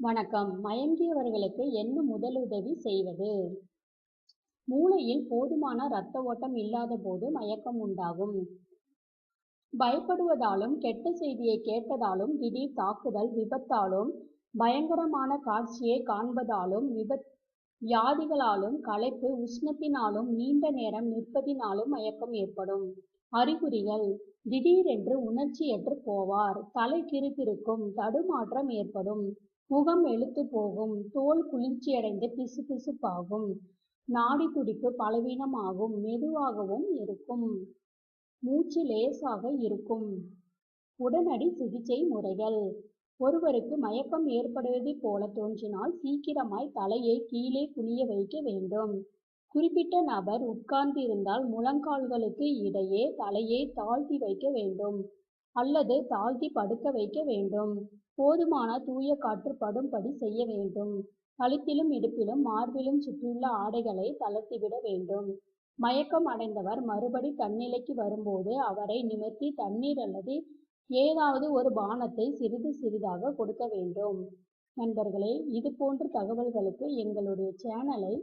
வணக்கம். மயங்கியவர்களுக்கு என்ன முதலுதவி செய்வது? மூளையில் போதுமான இரத்த ஓட்டம் இல்லாத போது மயக்கம் உண்டாகும். பயப்படுவதாலும் கெட்ட செய்தியை கேட்டதாலும் திடீர் தாக்குதல் விபத்தாலும் பயங்கரமான காட்சியை காண்பதாலும் விபத் வியாதிகளாலும் களைப்பு உஷ்ணத்தினாலும் நீண்ட நேரம் நிற்பதினாலும் மயக்கம் ஏற்படும். அறிகுறிகள். திடீரென்று உணர்ச்சியற்று போவார். தலை கிறுக்கிறுக்கும் தடுமாற்றம் ஏற்படும். முகம் எழுத்து போகும். தோல் குளிர்ச்சியடைந்து பிசுபிசுப்பாகும். நாடி துடிப்பு பலவீனமாகும். மெதுவாகவும் இருக்கும். மூச்சு லேசாக இருக்கும். உடனடி சிகிச்சை முறைகள். ஒருவருக்கு மயக்கம் ஏற்படுவது போல தோன்றினால் சீக்கிரமாய் தலையை கீழே குனிய வைக்க வேண்டும். குறிப்பிட்ட நபர் உட்கார்ந்திருந்தால் முழங்கால்களுக்கு இடையே தலையை தாழ்த்தி வைக்க வேண்டும் அல்லது தாழ்த்தி படுக்க வைக்க வேண்டும். போதுமான தூய காற்று படும்படி செய்ய வேண்டும். கழுத்திலும் இடுப்பிலும் மார்பிலும் சுற்றியுள்ள ஆடைகளை தளர்த்திவிட வேண்டும். மயக்கம் அடைந்தவர் மறுபடி தன்னிலைக்கு வரும்போது அவரை நிமிர்த்தி தண்ணீர் அல்லது ஏதாவது ஒரு பானத்தை சிறிது சிறிதாக கொடுக்க வேண்டும். நண்பர்களே இது போன்ற தகவல்களுக்கு எங்களுடைய சேனலை